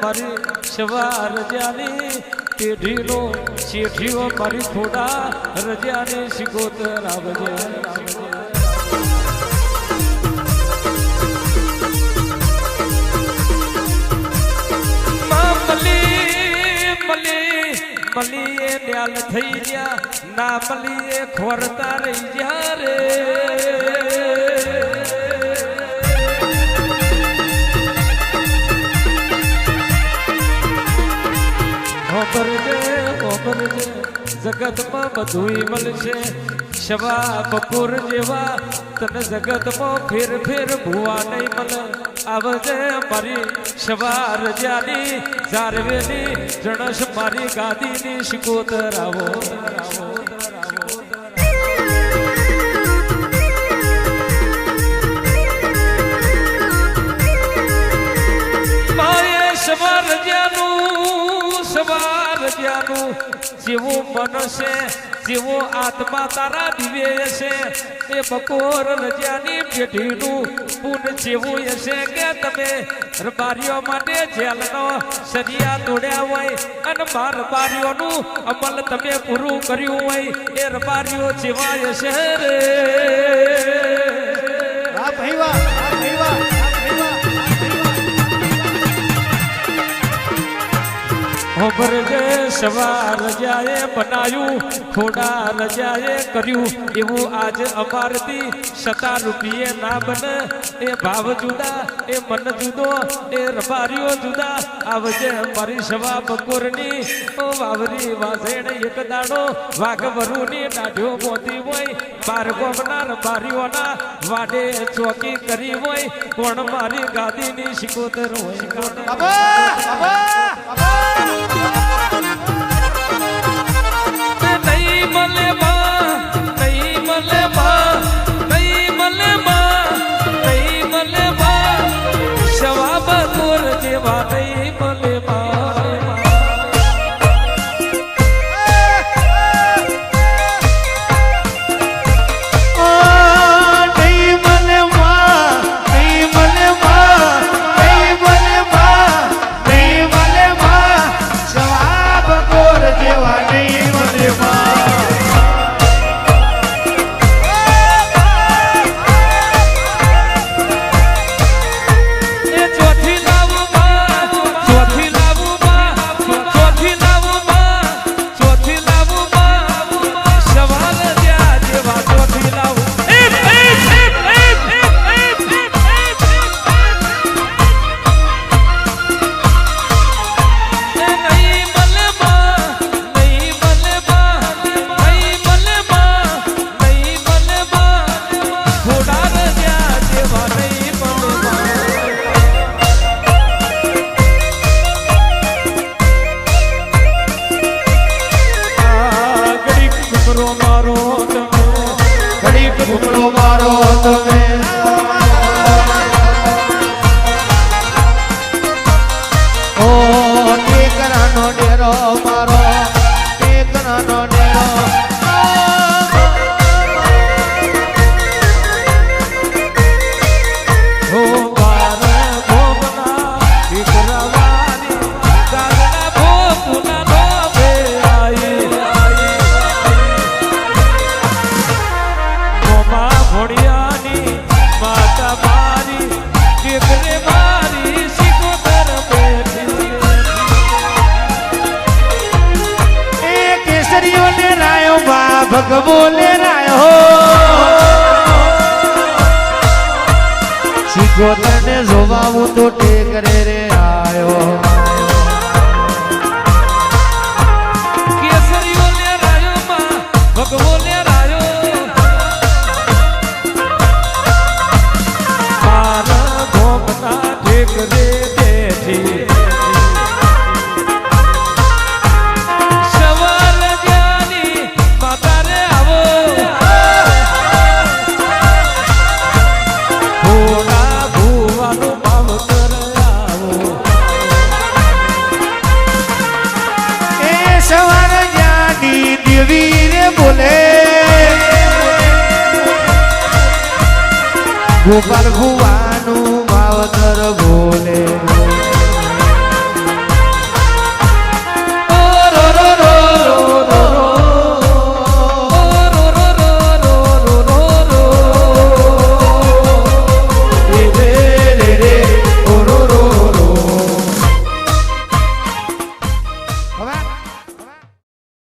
મારી સવાર રજાની પેઢીનો શેઠીઓ મારી થોડા રજાની શિકોતર આવજે આવજે મલી મલી એ ન્યાલ થઈ ગયા, ના મલીએ ખોરતા રહી ગયા રે. જગતમાં બધું મળશે. શવા બપોર જેવા, તને જગતમાં ફેર ફેર ભુવા નહીં મળે. આવજે મારી સવાર રજાની જારવેલી જણસ મારી ગાદીની શિકોતર આવો આવો સવાર જ્યાનું સવાર જ્યાનું જેવું મન છે જેવો આત્મા તારા દિવે છે એ બપોર રજાની પેઢીનું પૂન જેવું હશે કે તમે રબારીઓ માટે જેલનો સરિયા તોડ્યા હોય અને બાર રબારીઓનું અમલ તમે પૂરું કર્યું હોય, એ રબારીઓ જેવા હશે રે. સવાર રજાએ બનાયું, થોડા રજાએ કર્યું. એવું આજ અમારથી સતા રૂપિયે ના બને. એ ભાવ જુદા, એ મન જુદો, એ રબારીઓ જુદા. આવજે મારી સવા બપોરની. ઓ વાવરી વાસેણ એક દાડો વાઘવરુની દાઢ્યો મોતી હોય. બાર ગોમના રબારીઓના વાડે ચોકી કરી હોય. કોણ મારી ગાદીની શિકોતર હોય. કોણ મારો એક ડેરો હો બા બોલે રાયો સિકોતર તને જોવા હું તો માટી દેવી રે બોલે. ગોપાલ ભુવાનું માવતર